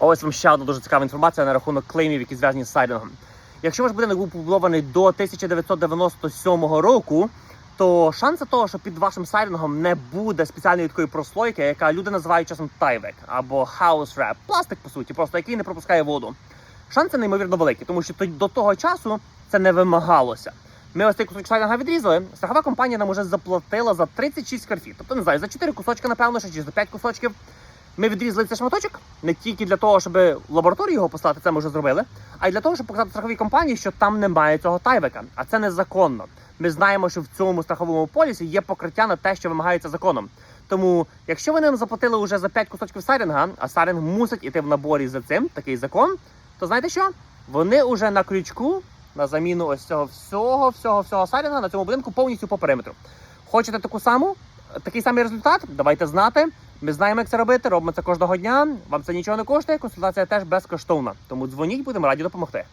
Ось вам ще одна дуже цікава інформація на рахунок клеймів, які зв'язані з сайдингом. Якщо ваш будинок був побудований до 1997 року, то шанси того, що під вашим сайдингом не буде спеціальної такої прослойки, яка люди називають часом тайвек або house wrap, пластик по суті, просто який не пропускає воду. Шанси неймовірно великі, тому що до того часу це не вимагалося. Ми ось цей кусочок сайдинга відрізали. Страхова компанія нам уже заплатила за 36 скарфів. Тобто не знаю, за 4 кусочки, напевно, ще, чи за 5 кусочків. Ми відрізали цей шматочок не тільки для того, щоб в лабораторію його послати, це ми вже зробили, а й для того, щоб показати страховій компанії, що там немає цього тайвека. А це незаконно. Ми знаємо, що в цьому страховому полісі є покриття на те, що вимагається законом. Тому, якщо ви нам заплатили вже за 5 кусочків сайдинга, а сайдинг мусить іти в наборі за цим, такий закон, то знаєте що? Вони вже на крючку на заміну ось цього всього, всього, всього сайдинга на цьому будинку повністю по периметру. Хочете таку саму, такий самий результат? Давайте знати. Ми знаємо, як це робити. Робимо це кожного дня. Вам це нічого не коштує. Консультація теж безкоштовна. Тому дзвоніть, будемо раді допомогти.